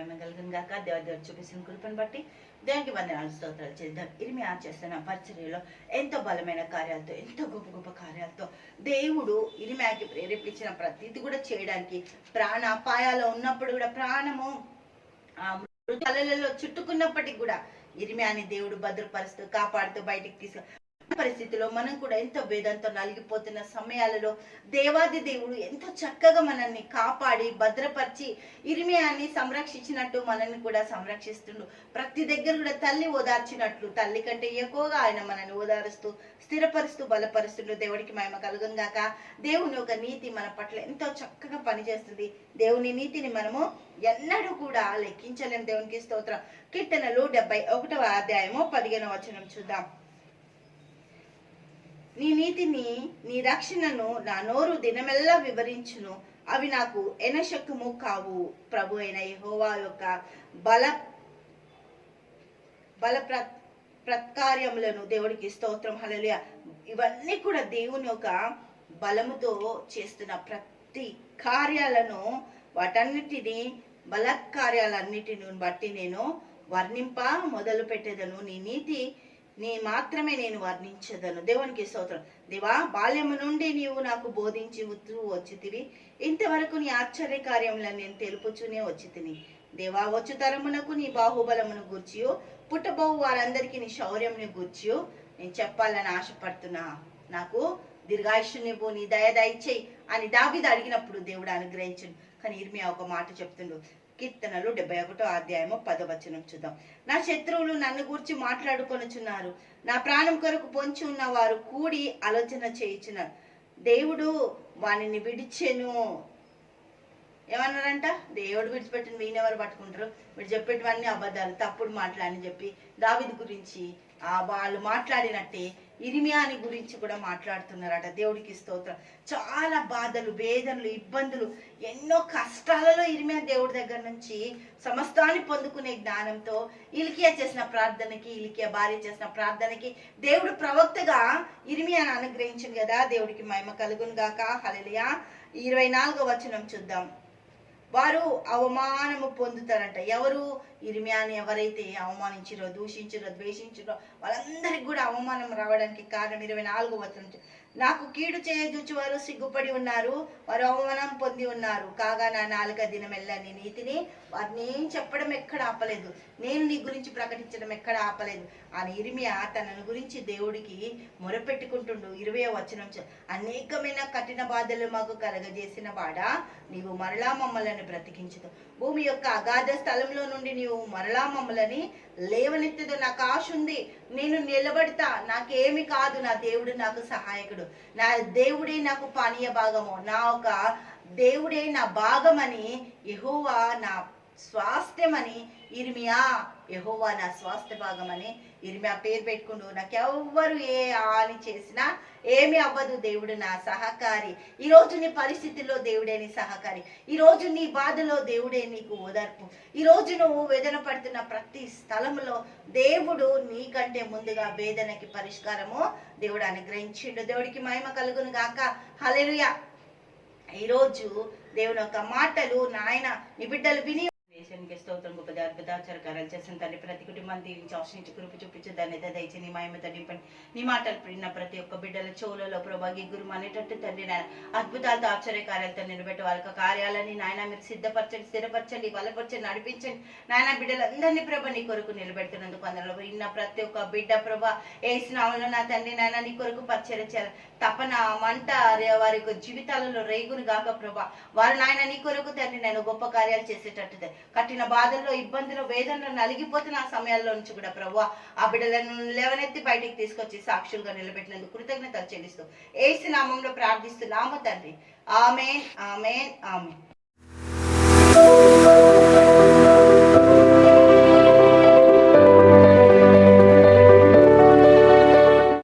మహిమ కలుగును గాక దేవదేవుడు చూపించిన కృపను బట్టి దేవునికి వందనాలు స్తోత్రాలు చేద్దాం. ఇది మీ ఆచేస్తున్న పరిచర్యలో ఎంతో బలమైన కార్యాలతో ఎంతో గొప్ప గొప్ప కార్యాలతో దేవుడు ఇరిమ్యాకి ప్రేరేపించిన ప్రతిది కూడా చేయడానికి ప్రాణాపాయాలో ఉన్నప్పుడు కూడా ప్రాణము ఆ మృతలలో చుట్టుకున్నప్పటికి కూడా ఇరిమ్యాని దేవుడు భద్రపరుస్తూ కాపాడుతూ బయటికి తీసుకు పరిస్థితిలో మనం కూడా ఎంతో వేదంతో నలిగిపోతున్న సమయాలలో దేవాది దేవుడు ఎంతో చక్కగా మనల్ని కాపాడి భద్రపరిచి ఇరిమియాన్ని సంరక్షించినట్టు మనల్ని కూడా సంరక్షిస్తుండు. ప్రతి దగ్గర కూడా తల్లి ఓదార్చినట్లు తల్లి కంటే ఎక్కువగా ఆయన మనల్ని ఓదారుస్తూ స్థిరపరుస్తూ బలపరుస్తుండు. దేవుడికి మహిమ కలుగం గాక. దేవుని ఒక నీతి మన పట్ల ఎంతో చక్కగా పనిచేస్తుంది. దేవుని నీతిని మనము ఎన్నడూ కూడా లెక్కించలేం. దేవునికి స్తోత్రం. కీర్తనలు డెబ్బై ఒకటవ అధ్యాయము పదిహేనవ వచనం చూద్దాం. నీ నీతిని నీ రక్షణను నా నోరు దినమెల్లా వివరించును. అవి నాకు ఎనశక్యము కావు. ప్రభు అయిన యహోవా యొక్క బల బల ప్ర ప్రత్కార్యములను దేవుడికి స్తోత్రం. హల్లెలూయా. ఇవన్నీ కూడా దేవుని యొక్క బలముతో చేస్తున్న ప్రతి కార్యాలను వాటన్నిటిని బలత్కార్యాలన్నిటిని బట్టి నేను వర్ణింప మొదలు పెట్టేదను నీ నీతి నీ మాత్రమే నేను వర్ణించదను. దేవునికి స్తోత్రం. దేవా బాల్యము నుండి నీవు నాకు బోధించి ఉత్తు వచ్చితివి. ఇంతవరకు నీ ఆశ్చర్య కార్యములను నేను తెలుపుచూనే వచ్చి తిని దేవా వచ్చు తరమునకు నీ బాహుబలమును గూర్చియో. పుట్టబోవు వారందరికీ నీ శౌర్యమును గూర్చియో. నేను చెప్పాలని ఆశపడుతున్నా. నాకు దీర్ఘాయుష్నివ్వు నీ దయ దయచేయి అని దావిద అడిగినప్పుడు దేవుడు అనుగ్రహించును. కానీ ఇర్మియా ఒక మాట చెప్తుండు. కీర్తనలు డెబ్బై ఒకటో అధ్యాయము పదవచనం చూద్దాం. నా శత్రువులు నన్ను గురించి మాట్లాడుకొనుచున్నారు. నా ప్రాణం కొరకు పొంచి ఉన్న వారు కూడి ఆలోచన చేయించున్నారు. దేవుడు వానిని విడిచెను. ఏమన్నారంట? దేవుడు విడిచిపెట్టిన వీణెవరు పట్టుకుంటారు? మీరు చెప్పేటివన్నీ అబద్ధాలు తప్పుడు మాట్లాడని చెప్పి దావిది గురించి ఆ వాళ్ళు మాట్లాడినట్టే ఇరిమియాని గురించి కూడా మాట్లాడుతున్నారట. దేవుడికి స్తోత్రం. చాలా బాధలు వేదనలు ఇబ్బందులు ఎన్నో కష్టాలలో ఇరిమియా దేవుడి దగ్గర నుంచి సమస్తాన్ని పొందుకునే జ్ఞానంతో ఇలికియా చేసిన ప్రార్థనకి ఇలికియా భార్య చేసిన ప్రార్థనకి దేవుడు ప్రవక్తగా ఇరిమియాను అనుగ్రహించింది కదా. దేవుడికి మహిమ కలుగును గాక హలలియా ఇరవై నాలుగో వచనం చూద్దాం. వారు అవమానము పొందుతారంట. ఎవరు? ఇర్మియాని ఎవరైతే అవమానించిరో దూషించిరో ద్వేషించిరో వాళ్ళందరికీ కూడా అవమానం రావడానికి కారణం ఇరవై నాలుగు వచనం నాకు కీడు చేయజూచి వారు సిగ్గుపడి ఉన్నారు వారు అవమానం పొంది ఉన్నారు. కాగా నా నాలుక దినమెల్ల నీ నీతిని వారిని ఏం చెప్పడం ఎక్కడ ఆపలేదు. నేను నీ గురించి ప్రకటించడం ఎక్కడ ఆపలేదు. అని ఇరిమియా తనను గురించి దేవుడికి మొరపెట్టుకుంటుండు. ఇరవై వచనం అనేకమైన కఠిన బాధలు మాకు కలగజేసిన వాడా నీవు మరలా మమ్మలని బ్రతికించదు భూమి యొక్క అగాధ స్థలంలో నుండి నీవు మరలా మమ్మలని లేవనెత్తదు. నాకు ఆశ ఉంది. నేను నిలబడతా. నాకేమి కాదు. నా దేవుడు నాకు సహాయకుడు. నా దేవుడే నాకు పానీయ భాగము. నా ఒక దేవుడే నా భాగమని యహోవా నా స్వాస్థ్యమని ఇర్మియా యహోవా నా స్వాస్థ్య భాగమని ఇర్మియా పేరు పెట్టుకుండు నాకు ఎవ్వరు ఏ హాని చేసినా ఏమి అవ్వదు దేవుడు నా సహకారి. ఈ రోజు నీ పరిస్థితుల్లో దేవుడే నీ సహకారి. ఈ రోజు నీ బాధలో దేవుడే నీకు ఓదార్పు. ఈ రోజు నువ్వు వేదన పడుతున్న ప్రతి స్థలంలో దేవుడు నీకంటే ముందుగా వేదనకి పరిష్కారము దేవుడు అనుగ్రహించిండు. దేవుడికి మహిమ కలుగును గాక. హలెలుయా ఈరోజు దేవుని యొక్క మాటలు నాయన నీ బిడ్డలు విని దేశానికి స్తోత్రం గొప్ప అద్భుతాచార కార్యాలు చేసిన తండ్రి ప్రతి కుటుంబాన్ని దీవించి ఆశ్రయించి కృప చూపించి దాన్ని దయచి నీ మాయమ నింపండి నీ మాటలు విన్న ప్రతి ఒక్క బిడ్డ చెవులలో ప్రభా గురు అనేటట్టు తండ్రి నాయన అద్భుతాలతో ఆశ్చర్య కార్యాలతో నిలబెట్టి వాళ్ళ కార్యాలని నాయన మీరు సిద్ధపరచండి స్థిరపరచండి బలపరచండి నడిపించండి. నాయన బిడ్డలందరినీ ప్రభ నీ కొరకు నిలబెడుతున్నందుకు అందులో ఇన్న ప్రతి ఒక్క బిడ్డ ప్రభ వేసిన నా తండ్రి నాయన నీ కొరకు పరిచయం చేయాలి. తపన మంట వారి యొక్క జీవితాలలో రేగును గాక ప్రభా వారు నాయన నీ కొరకు తండ్రి నేను గొప్ప కార్యాలు చేసేటట్టు కఠిన బాధల్లో ఇబ్బందులు వేదనలో నలిగిపోతున్న ఆ సమయాల్లో నుంచి కూడా ప్రభా ఆ బిడ్డలను లేవనెత్తి బయటికి తీసుకొచ్చి సాక్షులుగా నిలబెట్టినందుకు కృతజ్ఞతలు చెల్లిస్తూ ఏసు నామంలో ప్రార్థిస్తున్నాము తండ్రి. Amen amen amen.